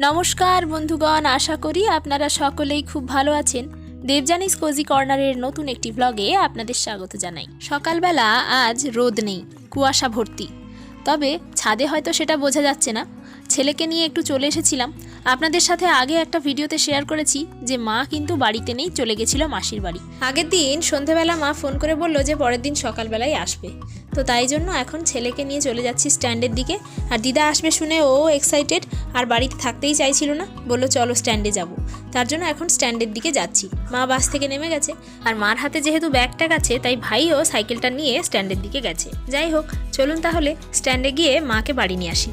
নমস্কার বন্ধুগণ, আশা করি আপনারা সকলেই খুব ভালো আছেন। দেবজানিস কোজি কর্নারের নতুন একটি ব্লগে আপনাদের স্বাগত জানাই। সকালবেলা আজ রোদ নেই, কুয়াশা ভর্তি। তবে ছাদে হয়তো সেটা বোঝা যাচ্ছে না। ছেলেকে নিয়ে একটু চলে এসেছিলাম আপনাদের সাথে আগে একটা ভিডিওতে শেয়ার করেছি যে মা কিন্তু বাড়িতে নেই, চলে গেছিল মাসির বাড়ি। আগের দিন সন্ধেবেলা মা ফোন করে বলল যে পরের দিন সকালবেলায় আসবে। তো তাই জন্য এখন ছেলেকে নিয়ে চলে যাচ্ছি স্ট্যান্ডের দিকে। আর দিদা আসবে শুনে ও এক্সাইটেড আর বাড়িতে থাকতেই চাইছিল না। বলল, চলো স্ট্যান্ডে যাব। তার জন্য এখন স্ট্যান্ডের দিকে যাচ্ছি। মা বাস থেকে নেমে গেছে। আর মার হাতে যেহেতু ব্যাগটা গেছে, তাই ভাইও সাইকেলটা নিয়ে স্ট্যান্ডের দিকে গেছে। যাই হোক, চলুন তাহলে স্ট্যান্ডে গিয়ে মাকে বাড়ি নিয়ে আসি।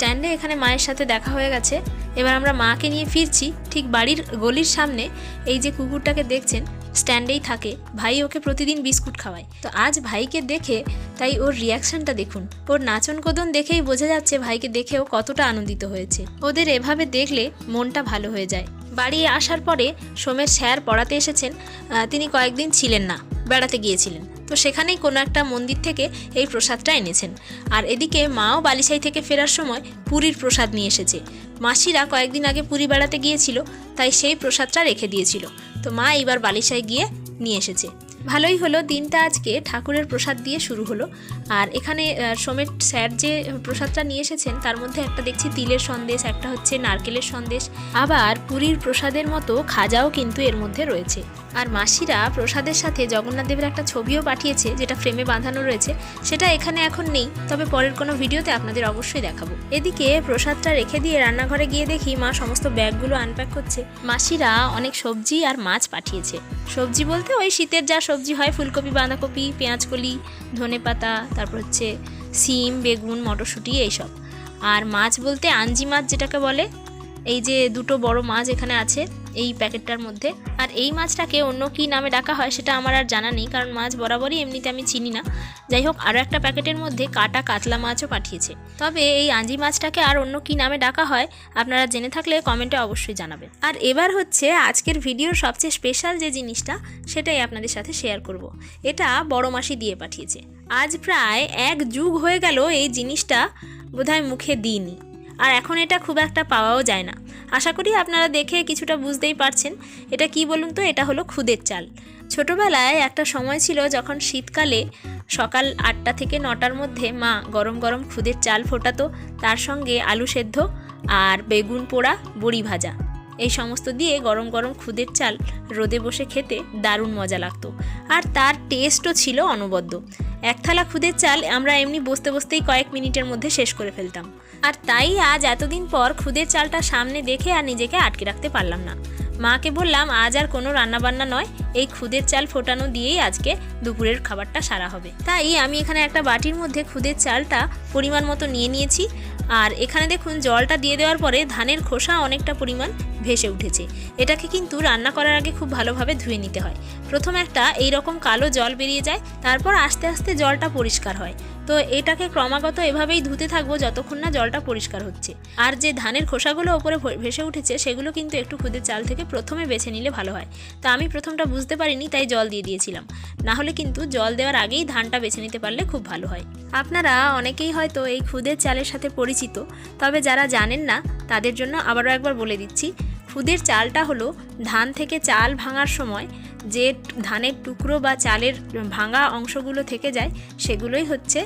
স্ট্যান্ডে এখানে মায়ের সাথে দেখা হয়ে গেছে। এবার আমরা মাকে নিয়ে ফিরছি ঠিক বাড়ির গলির সামনে। এই যে কুকুরটাকে দেখছেন, স্ট্যান্ডেই থাকে। ভাই ওকে প্রতিদিন বিস্কুট খাওয়ায়। তো আজ ভাইকে দেখে তাই ওর রিয়াকশনটা দেখুন। ওর নাচন কদন দেখেই বোঝা যাচ্ছে ভাইকে দেখেও কতটা আনন্দিত হয়েছে। ওদের এভাবে দেখলে মনটা ভালো হয়ে যায়। বাড়ি আসার পরে সোমের স্যার পড়াতে এসেছেন। তিনি কয়েকদিন ছিলেন না, বেড়াতে গিয়েছিলেন। তো সেখানেই কোনো একটা মন্দির থেকে এই প্রসাদটা এনেছেন। আর এদিকে মাও বালিশাই থেকে ফেরার সময় পুরীর প্রসাদ নিয়ে এসেছে। মাসিরা কয়েকদিন আগে পুরী বেড়াতে গিয়েছিল, তাই সেই প্রসাদটা রেখে দিয়েছিল। তো মা এইবার বালিশাই গিয়ে নিয়ে এসেছে। ভালোই হলো, দিনটা আজকে ঠাকুরের প্রসাদ দিয়ে শুরু হলো। আর এখানে সোমের স্যার যে প্রসাদটা নিয়ে এসেছেন, তার মধ্যে একটা দেখছি তিলের সন্দেশ, একটা হচ্ছে নারকেলের সন্দেশ। আবার পুরীর প্রসাদের মতো খাজাও কিন্তু এর মধ্যে রয়েছে। আর মাসিরা প্রসাদের সাথে জগন্নাথ দেবের একটা ছবিও পাঠিয়েছে, যেটা ফ্রেমে বাঁধানো রয়েছে। সেটা এখানে এখন নেই, তবে পরের কোনো ভিডিওতে আপনাদের অবশ্যই দেখাবো। এদিকে প্রসাদটা রেখে দিয়ে রান্নাঘরে গিয়ে দেখি মা সমস্ত ব্যাগগুলো আনপ্যাক করছে। মাসিরা অনেক সবজি আর মাছ পাঠিয়েছে। সবজি বলতে ওই শীতের যা সবজি হয় ফুলকপি, বাঁধাকপি, পেঁয়াজকলি, ধনে পাতা, তারপর হচ্ছে সিম, বেগুন, মটরশুঁটি, এইসব। আর মাছ বলতে আঞ্জি মাছ যেটাকে বলে এই যে দুটো বড় মাছ এখানে আছে এই প্যাকেটটার মধ্যে। আর এই মাছটাকে অন্য কী নামে ডাকা হয় সেটা আমার আর জানা নেই, কারণ মাছ বরাবরই এমনিতে আমি চিনি না। যাই হোক আরও একটা প্যাকেটের মধ্যে কাটা কাতলা মাছও পাঠিয়েছে। তবে এই আঞ্জি মাছটাকে আর অন্য কী নামে ডাকা হয় আপনারা জেনে থাকলে কমেন্টে অবশ্যই জানাবেন। আর এবার হচ্ছে আজকের ভিডিওর সবচেয়ে স্পেশাল যে জিনিসটা, সেটাই আপনাদের সাথে শেয়ার করব। এটা বড় মাসি দিয়ে পাঠিয়েছে। আজ প্রায় এক যুগ হয়ে গেল এই জিনিসটা বোধহয় মুখে দিইনি। আর এখন এটা খুব একটা পাওয়াও যায় না। আশা করি আপনারা দেখে কিছুটা বুঝতেই পারছেন। এটা কি বলুন তো? এটা হলো খুদের চাল। ছোটোবেলায় একটা সময় ছিল যখন শীতকালে সকাল আটটা থেকে নটার মধ্যে মা গরম গরম খুদের চাল ফোটাতো। তার সঙ্গে আলু সেদ্ধ আর বেগুন পোড়া, বড়ি ভাজা। এই সমস্ত দিয়ে গরম গরম খুদের চাল রোদে বসে খেতে দারুণ মজা লাগতো। আর তার টেস্টও ছিল অনবদ্য। এক থালা খুদের চাল আমরা এমনি বসতে বসতেই কয়েক মিনিটের মধ্যে শেষ করে ফেলতাম। আর তাই আজ এতদিন পর খুদের চালটা সামনে দেখে আর নিজেকে আটকে রাখতে পারলাম না। মাকে বললাম, আজ আর কোনো রান্নাবান্না নয়, এই খুদের চাল ফোটানো দিয়েই আজকে দুপুরের খাবারটা সারা হবে। তাই আমি এখানে একটা বাটির মধ্যে খুদের চালটা পরিমাণ মতো নিয়ে নিয়েছি। আর এখানে দেখুন, জলটা দিয়ে দেওয়ার পরে ধানের খোসা অনেকটা পরিমাণ ভেসে উঠেছে। এটাকে কিন্তু রান্না করার আগে খুব ভালোভাবে ধুয়ে নিতে হয়। প্রথম একটা এই রকম কালো জল বেরিয়ে যায়, তারপর আস্তে আস্তে জলটা পরিষ্কার হয়। তো এটাকে ক্রমাগত এভাবেই ধুতে থাকব যতক্ষণ না জলটা পরিষ্কার হচ্ছে। আর যে ধানের খোসাগুলো ওপরে ভেসে উঠেছে, সেগুলো কিন্তু একটু খুদের চাল থেকে প্রথমে বেছে নিলে ভালো হয়। তা আমি প্রথমটা বুঝতে পারিনি, তাই জল দিয়ে দিয়েছিলাম। না হলে কিন্তু জল দেওয়ার আগেই ধানটা বেছে নিতে পারলে খুব ভালো হয়। আপনারা অনেকেই হয়তো এই খুদের চালের সাথে পরিচিত, তবে যারা জানেন না, তাদের জন্য আবারও একবার বলে দিচ্ছি, খুদের চালটা হলো ধান থেকে চাল ভাঙার সময় যে ধানের টুকরো বা চালের ভাঙা অংশগুলো থেকে যায়, সেগুলোই হচ্ছে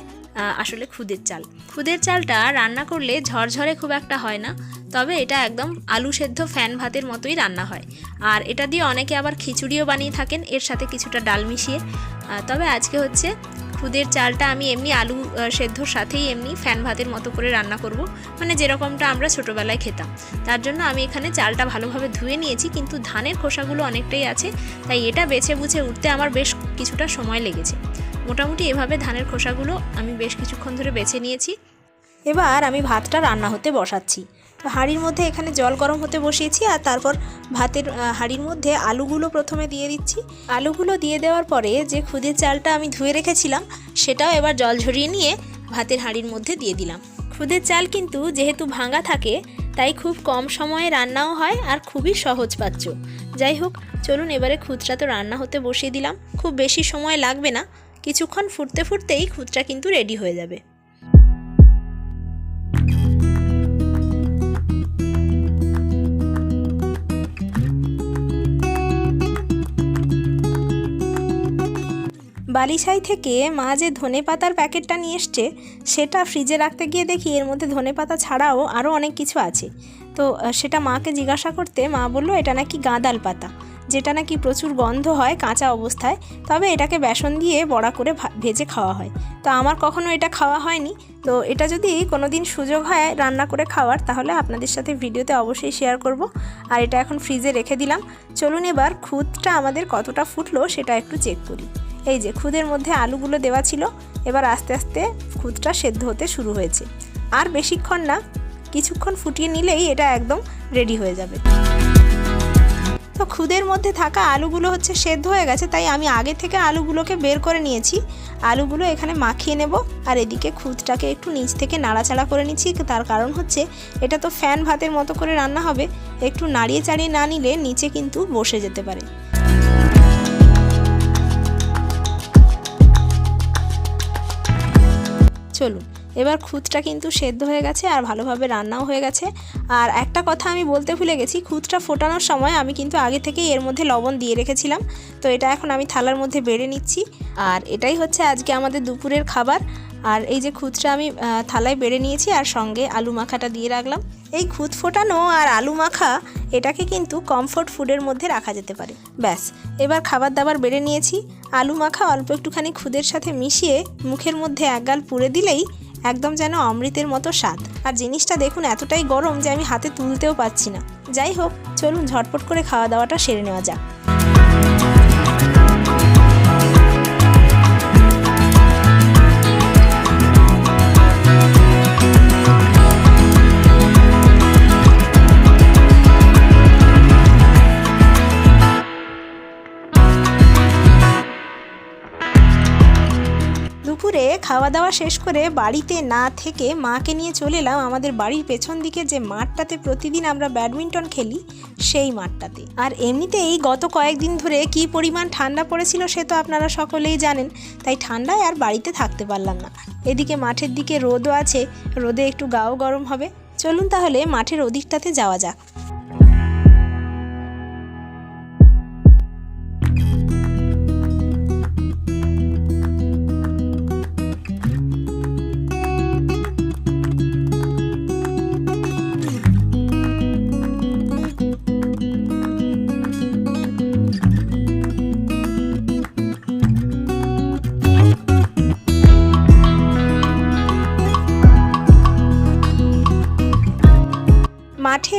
আসলে খুদের চাল। খুদের চালটা রান্না করলে ঝরঝরে খুব একটা হয় না, তবে এটা একদম আলু সেদ্ধ ফ্যান ভাতের মতোই রান্না হয়। আর এটা দিয়ে অনেকে আবার খিচুড়িও বানিয়ে থাকেন, এর সাথে কিছুটা ডাল মিশিয়ে। তবে আজকে হচ্ছে খুদের চালটা আমি এমনি আলু সেদ্ধর সাথেই এমনি ফ্যান ভাতের মতো করে রান্না করব। মানে যেরকমটা আমরা ছোটোবেলায় খেতাম। তার জন্য আমি এখানে চালটা ভালোভাবে ধুয়ে নিয়েছি, কিন্তু ধানের খোসাগুলো অনেকটাই আছে, তাই এটা বেছে বুঝে উঠতে আমার বেশ কিছুটা সময় লেগেছে। মোটামুটি এভাবে ধানের খোসাগুলো আমি বেশ কিছুক্ষণ ধরে বেছে নিয়েছি। এবার আমি ভাতটা রান্না হতে বসাচ্ছি। হাঁড়ির মধ্যে এখানে জল গরম হতে বসিয়েছি আর তারপর ভাতের হাঁড়ির মধ্যে আলুগুলো প্রথমে দিয়ে দিচ্ছি। আলুগুলো দিয়ে দেওয়ার পরে যে খুদের চালটা আমি ধুয়ে রেখেছিলাম, সেটাও এবার জল ঝরিয়ে নিয়ে ভাতের হাঁড়ির মধ্যে দিয়ে দিলাম। খুদের চাল কিন্তু যেহেতু ভাঙা থাকে, তাই খুব কম সময়ে রান্নাও হয় আর খুবই সহজ পাচ্ছ যাই হোক, চলুন এবারে খুদটা তো রান্না হতে বসিয়ে দিলাম। খুব বেশি সময় লাগবে না, কিছুক্ষণ ফুটতে ফুটতেই খুদটা কিন্তু রেডি হয়ে যাবে। বালিশাই থেকে মা যে ধনে পাতার প্যাকেটটা নিয়ে এসছে, সেটা ফ্রিজে রাখতে গিয়ে দেখি এর মধ্যে ধনে পাতা ছাড়াও আরও অনেক কিছু আছে। তো সেটা মাকে জিজ্ঞাসা করতে মা বলল, এটা নাকি গাঁদাল পাতা, যেটা নাকি প্রচুর গন্ধ হয় কাঁচা অবস্থায়, তবে এটাকে বেসন দিয়ে বড়া করে ভেজে খাওয়া হয়। তো আমার কখনো এটা খাওয়া হয়নি। তো এটা যদি কোনো দিন সুযোগ হয় রান্না করে খাওয়ার, তাহলে আপনাদের সাথে ভিডিওতে অবশ্যই শেয়ার করব। আর এটা এখন ফ্রিজে রেখে দিলাম। চলুন এবার খুদটা আমাদের কতটা ফুটলো, সেটা একটু চেক করি। এই যে খুদের মধ্যে আলুগুলো দেওয়া ছিল, এবার আস্তে আস্তে খুদটা সেদ্ধ হতে শুরু হয়েছে। আর বেশিক্ষণ না, কিছুক্ষণ ফুটিয়ে নিলেই এটা একদম রেডি হয়ে যাবে। তো খুদের মধ্যে থাকা আলুগুলো হচ্ছে সেদ্ধ হয়ে গেছে, তাই আমি আগে থেকে আলুগুলোকে বের করে নিয়েছি। আলুগুলো এখানে মাখিয়ে নেব, আর এদিকে খুদটাকে একটু নিচ থেকে নাড়াচাড়া করে নিচ্ছি, তার কারণ হচ্ছে এটা তো ফ্যান ভাতের মতো করে রান্না হবে, একটু নাড়িয়ে চাড়িয়ে না নিলে নিচে কিন্তু বসে যেতে পারে। চলুন, এবার খুঁতটা কিন্তু সেদ্ধ হয়ে গেছে আর ভালোভাবে রান্নাও হয়ে গেছে। আর একটা কথা আমি বলতে ভুলে গেছি খুঁতটা ফোটানোর সময় আমি কিন্তু আগে থেকেই এর মধ্যে লবণ দিয়ে রেখেছিলাম। তো এটা এখন আমি থালার মধ্যে বেড়ে নিচ্ছি। আর এটাই হচ্ছে আজকে আমাদের দুপুরের খাবার। আর এই যে খুঁতটা আমি থালায় বেড়ে নিয়েছি আর সঙ্গে আলু মাখাটা দিয়ে রাখলাম। এই খুদ ফোটানো আর আলু মাখা, এটাকে কিন্তু কমফোর্ট ফুডের মধ্যে রাখা যেতে পারে। ব্যাস, এবার খাবার দাবার বেড়ে নিয়েছি। আলু মাখা অল্প একটুখানি খুদের সাথে মিশিয়ে মুখের মধ্যে একগাল পুড়ে দিলেই একদম যেন অমৃতের মতো স্বাদ। আর জিনিসটা দেখুন এতটাই গরম যে আমি হাতে তুলতেও পাচ্ছি না। যাই হোক, চলুন ঝটপট করে খাওয়া দাওয়াটা সেরে নেওয়া যাক। দুপুরে খাওয়া দাওয়া শেষ করে বাড়িতে না থেকে মাকে নিয়ে চলে এলাম আমাদের বাড়ির পেছন দিকে যে মাঠটাতে প্রতিদিন আমরা ব্যাডমিন্টন খেলি, সেই মাঠটাতে। আর এমনিতেই গত কয়েকদিন ধরে কি পরিমাণ ঠান্ডা পড়েছিল সে তো আপনারা সকলেই জানেন, তাই ঠান্ডায় আর বাড়িতে থাকতে পারলাম না। এদিকে মাঠের দিকে রোদও আছে, রোদে একটু গাও গরম হবে। চলুন তাহলে মাঠের ওদিকটাতে যাওয়া যাক।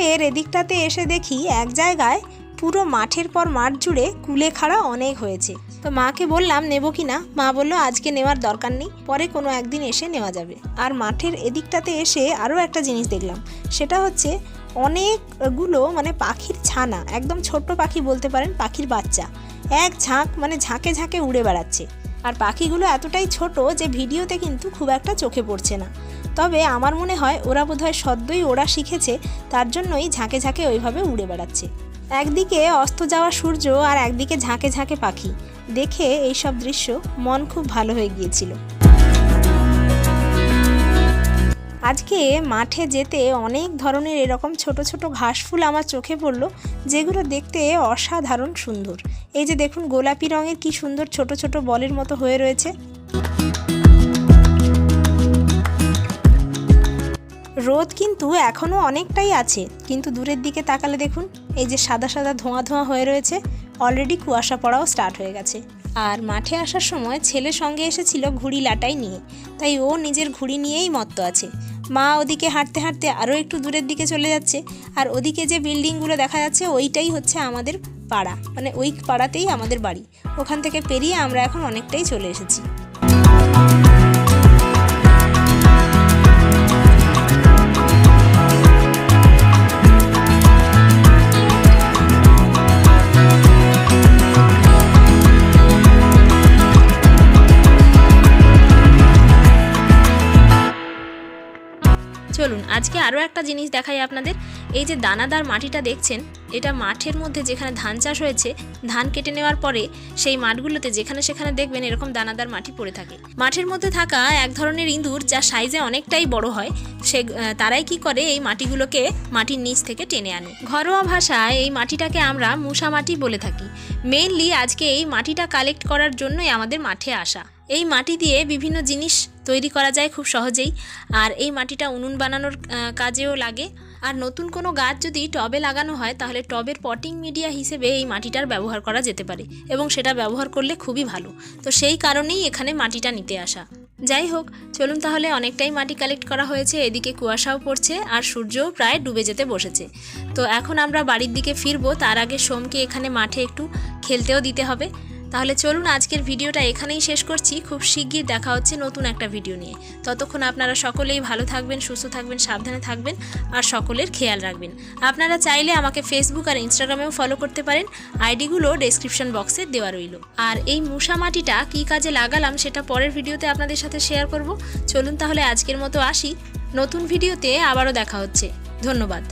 মাঠের এদিকটাতে এসে দেখি এক জায়গায় পুরো মাঠের পর মাঠ জুড়ে কুলেখাড়া অনেক হয়েছে। তো মাকে বললাম, নেব কি না? মা বলল, আজকে নেওয়ার দরকার নেই, পরে কোনো একদিন এসে নেওয়া যাবে। আর মাঠের এদিকটাতে এসে আরও একটা জিনিস দেখলাম, সেটা হচ্ছে অনেকগুলো মানে পাখির ছানা, একদম ছোট্ট পাখি বলতে পারেন, পাখির বাচ্চা, এক ঝাঁক মানে ঝাঁকে ঝাঁকে উড়ে বেড়াচ্ছে। আর পাখিগুলো এতটাই ছোট যে ভিডিওতে কিন্তু খুব একটা চোখে পড়ছে না। তবে আমার মনে হয় ওরা বোধহয় সদ্যই ওরা শিখেছে, তার জন্যই ঝাঁকে ঝাঁকে ওইভাবে উড়ে বেড়াচ্ছে। একদিকে অস্ত যাওয়া সূর্য আর একদিকে ঝাঁকে ঝাঁকে পাখি। দেখে এইসব দৃশ্য মন খুব ভালো হয়ে গিয়েছিল। আজকে মাঠে যেতে অনেক ধরনের এরকম ছোট ছোট ঘাস ফুল আমার চোখে পড়ল, যেগুলো দেখতে অসাধারণ সুন্দর। এই যে দেখুন, গোলাপি রঙের কি সুন্দর ছোট ছোট বলের মতো হয়ে রয়েছে। রোদ কিন্তু এখনও অনেকটাই আছে, কিন্তু দূরের দিকে তাকালে দেখুন, এই যে সাদা সাদা ধোঁয়া ধোঁয়া হয়ে রয়েছে অলরেডি কুয়াশা পড়াও স্টার্ট হয়ে গেছে। আর মাঠে আসার সময় ছেলে সঙ্গে এসেছিল ঘুড়ি লাটাই নিয়ে, তাই ও নিজের ঘুড়ি নিয়েই মত্ত আছে। মা ওদিকে হাঁটতে হাঁটতে আরও একটু দূরের দিকে চলে যাচ্ছে, আর ওদিকে যে বিল্ডিংগুলো দেখা যাচ্ছে ওইটাই হচ্ছে আমাদের পাড়া মানে ওই পাড়াতেই আমাদের বাড়ি। ওখান থেকে পেরিয়ে আমরা এখন অনেকটাই চলে এসেছি। আরও একটা জিনিস দেখাই আপনাদের। এই যে দানাদার মাটিটা দেখছেন, এটা মাঠের মধ্যে যেখানে ধান চাষ হয়েছে, ধান কেটে নেওয়ার পরে সেই মাঠগুলোতে যেখানে সেখানে দেখবেন এরকম দানাদার মাটি পড়ে থাকে। মাঠের মধ্যে থাকা এক ধরনের ইঁদুর, যা সাইজে অনেকটাই বড় হয়, সে তারাই কি করে এই মাটিগুলোকে মাটির নিচ থেকে টেনে আনে। ঘরোয়া ভাষায় এই মাটিটাকে আমরা মুসা মাটি বলে থাকি। মেইনলি আজকে এই মাটিটা কালেক্ট করার জন্যই আমাদের মাঠে আসা। এই মাটি দিয়ে বিভিন্ন জিনিস তৈরি করা যায় খুব সহজেই। আর এই মাটিটা উনুন বানানোর কাজেও লাগে। আর নতুন কোনো গাছ যদি টবে লাগানো হয়, তাহলে টবের পটিং মিডিয়া হিসেবে এই মাটিটার ব্যবহার করা যেতে পারে এবং সেটা ব্যবহার করলে খুবই ভালো। তো সেই কারণেই এখানে মাটিটা নিতে আসা। যাই হোক, চলুন তাহলে অনেকটাই মাটি কালেক্ট করা হয়েছে। এদিকে কুয়াশাও পড়ছে আর সূর্যও প্রায় ডুবে যেতে বসেছে। তো এখন আমরা বাড়ির দিকে ফিরবো। তার আগে সোমকে এখানে মাঠে একটু খেলতেও দিতে হবে। তাহলে চলুন আজকের ভিডিওটা এখানেই শেষ করছি। খুব শিগগির দেখা হচ্ছে নতুন একটা ভিডিও নিয়ে। ততক্ষণ আপনারা সকলেই ভালো থাকবেন, সুস্থ থাকবেন, সাবধানে থাকবেন আর সকলের খেয়াল রাখবেন। আপনারা চাইলে আমাকে ফেসবুক আর ইনস্টাগ্রামেও ফলো করতে পারেন। আইডিগুলো ডেসক্রিপশন বক্সে দেওয়া রইল। আর এই মুসা মাটিটা কী কাজে লাগালাম সেটা পরের ভিডিওতে আপনাদের সাথে শেয়ার করব। চলুন তাহলে আজকের মতো আসি। নতুন ভিডিওতে আবারও দেখা হচ্ছে। ধন্যবাদ।